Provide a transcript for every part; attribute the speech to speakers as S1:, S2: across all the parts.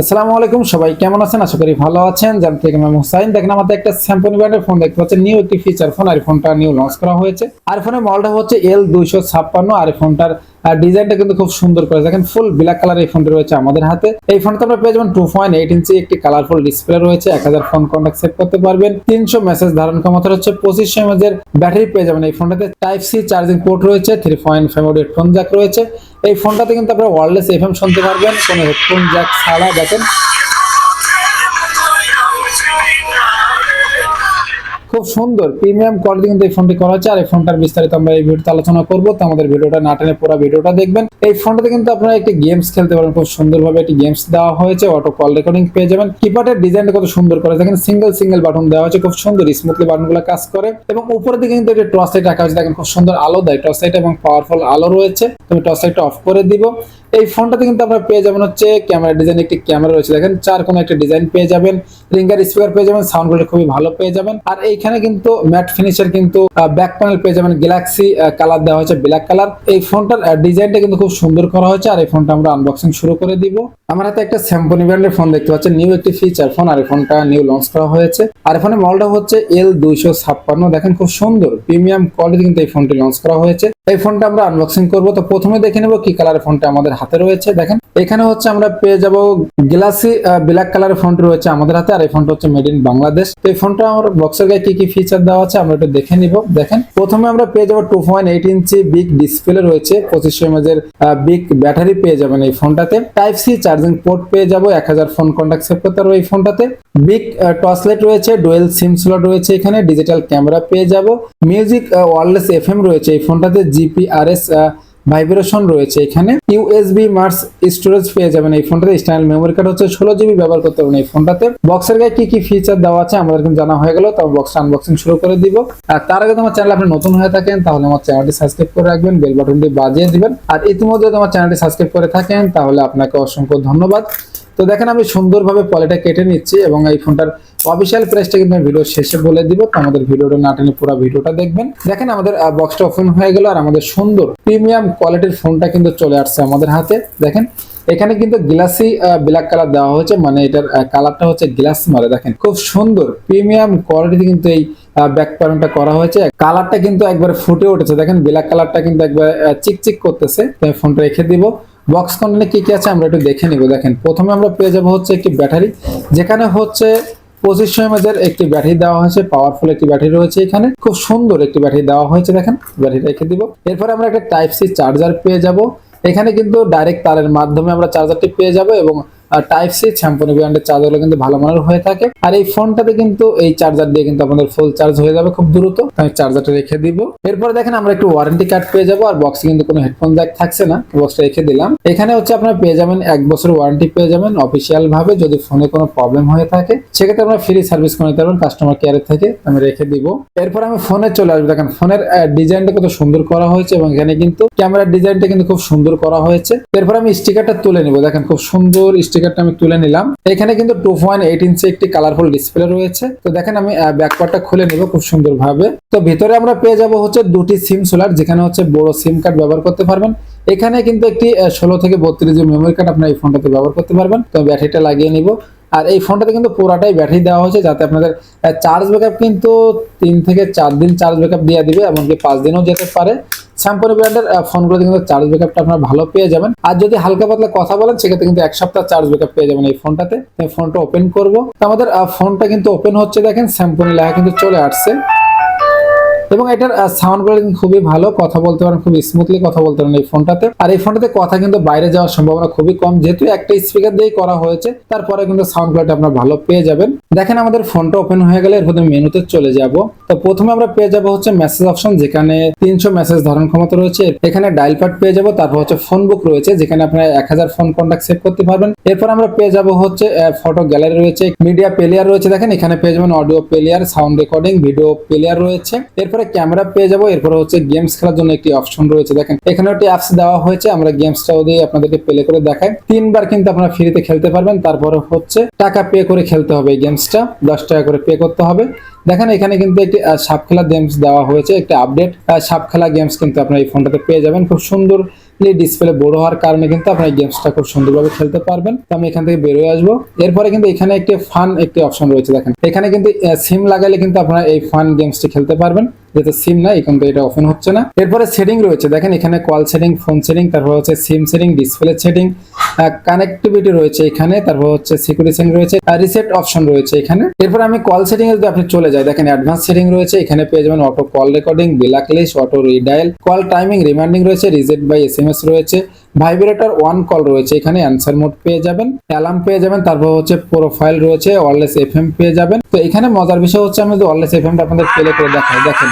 S1: আসসালামু আলাইকুম, সবাই কেমন আছেন? আশা করি ভালো আছেন। জানতে থেকে হুসাইন, দেখেন আমাদের একটা স্যামসং ব্র্যান্ডের ফোন দেখতে পাচ্ছেন। নিউ একটি ফিচার ফোন আর এই ফোনটা নিউ লঞ্চ করা হয়েছে। আর ফোনের মডেলটা হচ্ছে এল দুইশো ছাপ্পান্ন, আর এই ফোনটার ডিজাইনটা কিন্তু খুব সুন্দর করে দেখেন, ফুল ব্ল্যাক কালার এই ফোনটা রয়েছে আমাদের হাতে। এই ফোনটা আমরা পেয়ে যাবেন টু পয়েন্ট এইট ইঞ্চি একটি কালারফুল ডিসপ্লে রয়েছে, এক হাজার ফোন কন্ট্যাক্ট সেট করতে পারবেন। তিনশো মেসেজ ধারণ ক্ষমতা হচ্ছে পঁচিশশো এমএজের ব্যাটারি পেয়ে যাবেন এই ফোনটাতে। টাইপ সি চার্জিং পোর্ট রয়েছে three point five headphone jack রয়েছে। এই ফোনটাতে কিন্তু আপনারা ওয়ারলেস এফএম শুনতে পারবেন, কোনো হেডফোন জ্যাক ছাড়া দেখেন। খুব সুন্দর প্রিমিয়াম কোয়ালিটি কিন্তু এই ফোনটি করা হচ্ছে আর এই ফোনটার বিস্তারিত আমরা এই ভিডিওতে আলোচনা করব। তো আমাদের ভিডিওটা না টেনে পুরো ভিডিওটা দেখবেন। এই ফোনটাতে কিন্তু আপনারা একটি গেমস খেলতে পারেন খুব সুন্দরভাবে একটি গেমস দেওয়া হয়েছে। অটো কল রেকর্ডিং পেয়ে যাবেন। কিপ্যাডের ডিজাইনটা কত সুন্দর করে দেখেন সিঙ্গেল সিঙ্গেল বাটন দেওয়া হয়েছে। খুব সুন্দর স্মুথলি বাটনগুলো কাজ করে। এবং উপরের দিকে কিন্তু একটি টর্চ লাইট রাখা হয়েছে। দেখেন খুব সুন্দর আলো দেয়। টর্চ লাইট এবং পাওয়ারফুল আলো রয়েছে। তুমি টর্চ লাইটটা অফ করে দিব। এই ফোনটাতে কিন্তু আপনারা পেয়ে যাবেন হচ্ছে ক্যামেরা ডিজাইন একটি ক্যামেরা রয়েছে। দেখেন, চার কোনো একটা ডিজাইন পেয়ে যাবেন রিঙ্গার স্পিকার পেয়ে যাবেন সাউন্ড কোয়ালিটি খুবই ভালো পেয়ে যাবেন। আর এইখানে কিন্তু ম্যাট ফিনিশের কিন্তু ব্যাক প্যানেল পেয়ে যাবেন গ্যালাক্সি কালার দেওয়া হয়েছে ব্ল্যাক কালার এই ফোনটার ডিজাইনটা কিন্তু খুব সুন্দর করা হয়েছে আর এই ফোনটা আমরা আনবক্সিং শুরু করে দিব। আমার হাতে একটা স্যাম্পনি ব্র্যান্ডের ফোন দেখতে পাচ্ছেন নিউ একটি ফিচার ফোন আর এই ফোনটা নিউ লঞ্চ করা হয়েছে। আর ফোনের মডেলটা হচ্ছে এল দুইশো ছাপ্পান্ন। দেখেন, খুব সুন্দর প্রিমিয়াম কোয়ালিটি কিন্তু এই ফোনটি লঞ্চ করা হয়েছে। এই ফোনটা আমরা আনবক্সিং করব। তো প্রথমে দেখে নেব কি কালারের ফোনটা আমাদের হাতে রয়েছে। দেখেন, এখানে হচ্ছে আমরা পেয়ে যাব গ্লাসি ব্ল্যাক কালারের ফোনটি রয়েছে আমাদের হাতে, আর এই ফোনটা হচ্ছে মেড ইন বাংলাদেশ এই ফোনটা আমার বক্সের গায়ে কি কি ফিচার দেওয়া আছে আমরা একটু দেখে নিব। দেখেন, প্রথমে আমরা পেয়ে যাব two point eight inch big display রয়েছে পঁচিশশো এমএজ এর বিগ ব্যাটারি পেয়ে যাবেন এই ফোনটাতে। টাইপ সি চার্জিং পোর্ট পেয়ে যাব, এক হাজার ফোন কন্ট্যাক্ট সেভ করতে পারব এই ফোনটাতে। বিগ টর্চলাইট রয়েছে ডুয়েল সিম স্লট রয়েছে এখানে ডিজিটাল ক্যামেরা পেয়ে যাব। মিউজিক ওয়ারলেস এফএম রয়েছে, এই ফোনটাতে জিপিআরএস ভাইব্রেশন রয়েছে এখানে। ইউএসবি মার্স স্টোরেজ পেয়ে যাবেন এই ফোনটাতে স্টাইল মেমোরি কার্ড হচ্ছে, ষোলো জিবি ব্যবহার করতে পারবেন এই ফোনটাতে। বক্সের গায়ে কি কি ফিচার দেওয়া আছে, আমাদের কিন্তু জানা হয়ে গেল তবে বক্সটা আনবক্সিং শুরু করে দিব। আর তার আগে তোমার চ্যানেল আপনি নতুন হয়ে থাকেন, তাহলে আমার চ্যানেলটি সাবস্ক্রাইব করে রাখবেন বেল বাটনটি বাজিয়ে দিবেন। আর ইতিমধ্যে তোমার চ্যানেলটি সাবস্ক্রাইব করে থাকেন, তাহলে আপনাকে অসংখ্য ধন্যবাদ। তো দেখেন আমি সুন্দরভাবে পলিটা কেটে নিচ্ছি এবং এই ফোনটার অফিসিয়াল প্রাইসটা কিন্তু আমি ভিডিও শেষে বলে দিব। তো আমাদের ভিডিওটা না টেনে পুরো ভিডিওটা দেখবেন। দেখেন আমাদের বক্সটা ওপেন হয়ে গেল আর আমাদের সুন্দর প্রিমিয়াম কোয়ালিটির ফোনটা কিন্তু চলে আসছে আমাদের হাতে। দেখেন, এখানে কিন্তু গ্লাসি ব্ল্যাক কালার দেওয়া হয়েছে। মানে এটার কালারটা হচ্ছে গ্লাস মারে দেখেন, খুব সুন্দর প্রিমিয়াম কোয়ালিটি কিন্তু এই ব্যাক প্যানেলটা করা হয়েছে। কালারটা কিন্তু একবার ফুটে উঠেছে। দেখেন ব্ল্যাক কালারটা কিন্তু একবার চিকচিক করতেছে। ফোনটা রেখে দিব। বক্স কন্টেন্টে কী কী আছে আমরা একটু দেখে নিব। দেখেন, প্রথমে আমরা পেয়ে যাব হচ্ছে একটি ব্যাটারি, যেখানে হচ্ছে পঁচিশশো এমএজের একটি ব্যাটারি দেওয়া হয়েছে পাওয়ারফুল একটি ব্যাটারি রয়েছে এখানে। খুব সুন্দর একটি ব্যাটারি দেওয়া হয়েছে, দেখেন ব্যাটারি রেখে দিব। এরপর আমরা একটা টাইপ সি চার্জার পেয়ে যাব। এখানে কিন্তু ডাইরেক্ট তারের মাধ্যমে আমরা চার্জারটি পেয়ে যাব এবং টাইপ সি স্যাম্পনি ব্র্যান্ডের চার্জারগুলো কিন্তু ভালো মানের হয়ে থাকে। আর এই ফোনটাতে কিন্তু এই চার্জার দিয়ে কিন্তু আপনাদের ফুল চার্জ হয়ে যাবে খুব দ্রুত। আমি চার্জারটা রেখে দিব। এরপর দেখেন আমরা একটু ওয়ারেন্টি কার্ড পেয়ে যাব আর বক্সে কিন্তু কোনো হেডফোন জ্যাক থাকছে না। বক্সটা রেখে দিলাম। এখানে হচ্ছে আপনারা পেয়ে যাবেন এক বছর ওয়ারেন্টি পেয়ে যাবেন অফিসিয়াল ভাবে যদি ফোনে কোনো প্রবলেম হয়ে থাকে। সেক্ষেত্রে আমরা ফ্রি সার্ভিস করে পারবেন কাস্টমার কেয়ারের থেকে। আমি রেখে দিব। এরপর আমি ফোনে চলে আসব। দেখেন ফোনের ডিজাইনটা কত সুন্দর করা হয়েছে এবং এখানে কিন্তু ক্যামেরার ডিজাইনটা কিন্তু খুব সুন্দর করা হয়েছে। এরপর আমি স্টিকারটা তুলে নিব। দেখেন খুব সুন্দর স্টিকারটা আমি তুলে নিলাম। এখানে কিন্তু টু পয়েন্ট এইট একটি কালারফুল ডিসপ্লে রয়েছে। তো দেখেন আমি ব্যাকপার্টটা খুলে নিব খুব সুন্দর ভাবে তো ভিতরে আমরা পেয়ে যাব হচ্ছে দুটি সিম সোলার যেখানে হচ্ছে বড় সিম কার্ড ব্যবহার করতে পারবেন। এখানে কিন্তু একটি ষোলো থেকে বত্রিশ জি মেমোরি কার্ড আপনার এই ফোনটাতে ব্যবহার করতে পারবেন। তো ব্যাটারিটা লাগিয়ে নিব। আর এই ফোনটাতে কিন্তু পুরাটাই ব্যাটারি দেওয়া হয়েছে, যাতে আপনাদের চার্জ ব্যাকআপ কিন্তু তিন থেকে চার দিন চার্জ ব্যাকআপ দিয়ে দিবে, এমনকি পাঁচ দিনও যেতে পারে। স্যামসং ব্র্যান্ডের ফোনগুলোতে কিন্তু চার্জ ব্যাকআপটা আপনারা ভালো পেয়ে যাবেন। আর যদি হালকা পাতলা কথা বলেন, সেক্ষেত্রে কিন্তু এক সপ্তাহ চার্জ ব্যাকআপ পেয়ে যাবেন এই ফোনটাতে ফোনটা ওপেন করব। আমাদের ফোনটা কিন্তু ওপেন হচ্ছে, দেখেন স্যামসং লেখা কিন্তু চলে আসছে। এবং এটার সাউন্ড কোয়ালিটি খুবই ভালো, কথা বলতে পারেন খুব স্মুথলি কথা বলতে পারেন এই ফোনটাতে। আর এই ফোনটাতে কথা কিন্তু বাইরে যাওয়ার সম্ভাবনা খুবই কম, যেহেতু একটা স্পিকার দিয়েই করা হয়েছে, তারপরে কিন্তু সাউন্ড কোয়ালিটি আপনারা ভালো পেয়ে যাবেন। দেখেন আমাদের ফোনটা ওপেন হয়ে গেলে এর প্রথমে মেনুতে চলে যাব। তো প্রথমে আমরা পেয়ে যাব হচ্ছে মেসেজ অপশন যেখানে তিনশো মেসেজ ধারণ ক্ষমতা রয়েছে। এখানে ডায়াল প্যাড পেয়ে যাব, তারপর হচ্ছে ফোন বুক রয়েছে, যেখানে আপনার এক হাজার ফোন কন্ট্যাক্ট সেভ করতে পারবেন। এরপর আমরা পেয়ে যাব হচ্ছে ফটো গ্যালারি রয়েছে মিডিয়া প্লেয়ার রয়েছে, দেখেন এখানে পেয়ে যাবেন audio player sound recording video player রয়েছে। এরপরে ক্যামেরা পেয়ে যাব। এরপরে হচ্ছে গেমস খেলার জন্য একটি অপশন রয়েছে। দেখেন, এখানে একটি অ্যাপস দেওয়া হয়েছে। আমরা গেমসটাও দিয়ে আপনাদেরকে প্লে করে দেখাই। তিনবার কিন্তু আপনারা ফ্রিতে খেলতে পারবেন। তারপরে হচ্ছে টাকা পে করে খেলতে হবে এই গেমসটা দশ টাকা করে পে করতে হবে। দেখেন, এখানে কিন্তু একটি সাপ খেলা গেমস দেওয়া হয়েছে। একটি আপডেট সাপ খেলা গেমস কিন্তু আপনার এই ফোনটাতে পেয়ে যাবেন। খুব সুন্দর ডিসপ্লে বড় হওয়ার কারণে কিন্তু আপনার গেমসটা খুব সুন্দরভাবে খেলতে পারবেন। তো আমি এখান থেকে বেরোয় আসব। এরপরে কিন্তু এখানে একটি ফান একটি অপশন রয়েছে। দেখেন, এখানে কিন্তু সিম লাগালে কিন্তু আপনারা এই ফান গেমসটি খেলতে পারবেন। যেহেতু সিম নাই, এখন তো এটা ওপেন হচ্ছে না। এরপরে সেটিং রয়েছে, দেখেন এখানে কল সেটিং ফোন সেটিং তারপর হচ্ছে SIM setting display setting connectivity রয়েছে এখানে, তারপর হচ্ছে সিকিউরিটি সেটিং রয়েছে রিসেট অপশন রয়েছে এখানে। এরপর আমি কল সেটিং এ যদি আপনি চলে যাই, দেখেন অ্যাডভান্স সেটিং রয়েছে, এখানে পেয়ে যাবেন auto call recording black auto redial call timing reminding রয়েছে রিজেট বাই এস রয়েছে ভাইব্রেটর ওয়ান কল রয়েছে, এখানে অ্যান্সার মোড পেয়ে যাবেন, অ্যালার্ম পেয়ে যাবেন, তারপর হচ্ছে প্রোফাইল রয়েছে, ওয়ারলেস এফএম পেয়ে যাবেন। তো এখানে মজার বিষয় হচ্ছে আমি ওয়ারলেস এফএমটা আপনাদের প্লে করে দেখাই। দেখেন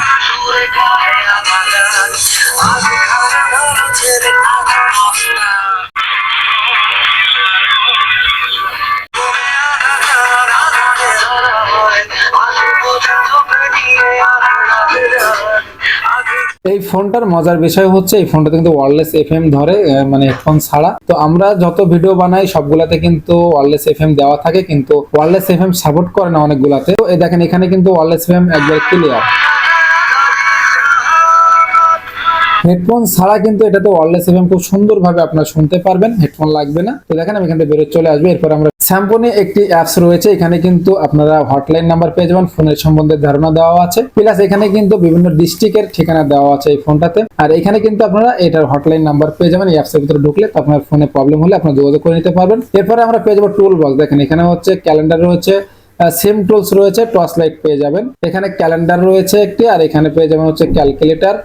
S1: ফোনটার মজার বিষয় হচ্ছে, এই ফোনটা কিন্তু ওয়ারলেস এফ এম ধরে মানে হেডফোন ছাড়া। তো আমরা যত ভিডিও বানাই, সবগুলাতে কিন্তু ওয়ারলেস এফএম দেওয়া থাকে, কিন্তু ওয়ারলেস এফ এম সাপোর্ট করে না অনেকগুলাতে। তো দেখেন, এখানে কিন্তু ওয়ারলেস এফএম একবার ক্লিয়ার হেডফোন ছাড়া কিন্তু এটাতে ওয়ারলেস এফএম খুব সুন্দরভাবে আপনারা শুনতে পারবেন, হেডফোন লাগবে না। তো দেখেন, আমি এখান থেকে বেরোয় চলে আসবে। এরপর আমরা স্যাম্পনে একটি অ্যাপস রয়েছে, এখানে কিন্তু আপনারা হটলাইন নাম্বার পেয়ে যাবেন ফোনের সম্বন্ধে ধারণা দেওয়া আছে। প্লাস এখানে কিন্তু বিভিন্ন ডিস্ট্রিক্টের ঠিকানা দেওয়া আছে এই ফোনটাতে আর এখানে কিন্তু আপনারা এটার হটলাইন নাম্বার পেয়ে যাবেন, এই অ্যাপসের ভিতরে ঢুকলে আপনার ফোনে প্রবলেম হলে আপনারা যোগাযোগ করে নিতে পারবেন। এরপরে আমরা পেয়ে যাব টুল বক্স দেখেন, এখানে হচ্ছে ক্যালেন্ডার রয়েছে সিম টুলস রয়েছে টর্চ লাইট পেয়ে যাবেন। এখানে ক্যালেন্ডার রয়েছে একটি, আর এখানে পেয়ে যাবেন হচ্ছে ক্যালকুলেটর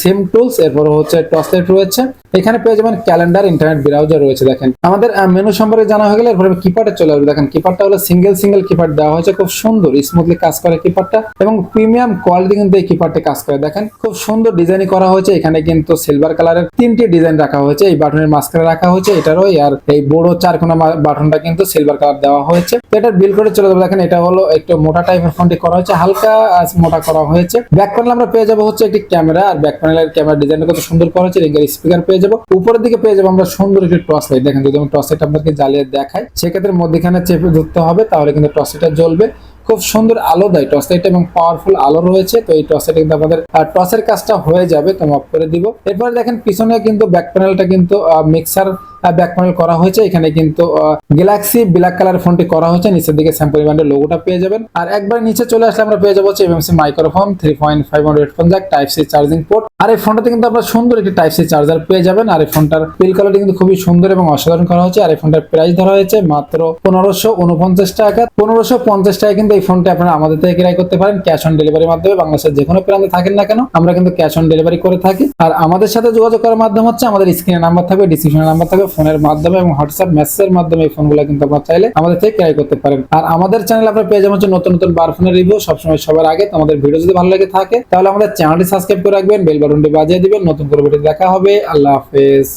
S1: সিম টুলস এরপর হচ্ছে টসলেট রয়েছে। এখানে পেয়ে যাবেন ক্যালেন্ডার ইন্টারনেট ব্রাউজার রয়েছে, দেখেন। আমাদের মেনু সম্পর্কে জানা হয়ে গেলে এরপরে কিপ্যাডে চলে আসবে। দেখেন কিপ্যাডটা হলো সিঙ্গেল সিঙ্গেল কিপ্যাড দেওয়া হয়েছে। খুব সুন্দর স্মুথলি কাজ করে কিপ্যাডটা এবং প্রিমিয়াম কোয়ালিটি কিন্তু এই কিপ্যাডটা কাজ করে। দেখেন, খুব সুন্দর ডিজাইন করা হয়েছে। এখানে কিন্তু সিলভার কালারের তিনটি ডিজাইন রাখা হয়েছে। এই বাটনের মাঝখানে রাখা হয়েছে। এটারও আর এই বড় চারকোনা বাটনটা কিন্তু সিলভার কালার দেওয়া হয়েছে। তো এটার বিল করে চলে যাবে। দেখেন, এটা হলো একটু মোটা টাইপের ফোনটি করা হয়েছে। হালকা মোটা করা হয়েছে। ব্যাক প্যানেল আমরা পেয়ে যাব হচ্ছে একটি ক্যামেরা আর ব্যাক প্যানেলের ক্যামেরা ডিজাইনটা কত সুন্দর করা হয়েছে। স্পিকার পেয়ে যাব, উপরের দিকে পেয়ে যাব আমরা সুন্দর একটি টর্চ দেখেন, যদি আমি টর্চ আপনাকে জ্বালিয়ে দেখাই, সেক্ষেত্রে মধ্যখানে চেপে ধরতে হবে, তাহলে কিন্তু টর্চ লাইটটা জ্বলবে। খুব সুন্দর আলো দেয় টর্চ এবং পাওয়ারফুল আলো রয়েছে, তো এই টর্চ লাইট কিন্তু আমাদের টর্চের কাজটা হয়ে যাবে, তো করে দিব। এরপরে দেখেন, পিছনে কিন্তু ব্যাক প্যানেলটা কিন্তু মিক্সার ব্যাক প্যানেল করা হয়েছে। এখানে কিন্তু গ্যালাক্সি ব্ল্যাক কালার ফোনটি করা হয়েছে। নিচের দিকে স্যাম্পল ব্র্যান্ডের লোগোটা পেয়ে যাবেন। আর একবার নিচে চলে আসলে আমরা পেয়ে যাব হচ্ছে MMC microphone three point five headphone jack type C charging port আর এই ফোনটাতে কিন্তু আপনারা সুন্দর একটি টাইপ সি চার্জার পেয়ে যাবেন। আর এই ফোনটার বিল কোয়ালিটি কিন্তু খুবই সুন্দর এবং অসাধারণ করা হয়েছে। আর এই ফোনটার প্রাইস ধরা হয়েছে মাত্র পনেরোশো উনপঞ্চাশ টাকা। পনেরোশো পঞ্চাশ টাকা কিন্তু এই ফোনটা আপনারা আমাদের থেকে ক্রয় করতে পারেন ক্যাশ অন ডেলিভারির মাধ্যমে। বাংলাদেশের যে কোনো প্রান্তে থাকেন না কেন, আমরা কিন্তু ক্যাশ অন ডেলিভারি করে থাকি। আর আমাদের সাথে যোগাযোগ করার মাধ্যম হচ্ছে আমাদের স্ক্রিনে নাম্বার থাকবে ডিসক্রিপশনে নাম্বার থাকবে ফোনের মাধ্যমে এবং হোয়াটসঅ্যাপ মেসেজের মাধ্যমে এই ফোনগুলো কিন্তু আপনারা চাইলে আমাদের থেকে ক্রয় করতে পারেন। আর আমাদের চ্যানেল আপনারা পেয়ে যাবেন নতুন নতুন বার ফোনের রিভিউ সবসময় সবার আগে। তোমাদের ভিডিও যদি ভালো লাগে থাকে, তাহলে আমাদের চ্যানেলটি সাবস্ক্রাইব করে রাখবেন বেল বাটনটি বাজিয়ে দিবেন। নতুন করে ভিডিও দেখা হবে। আল্লাহ হাফেজ।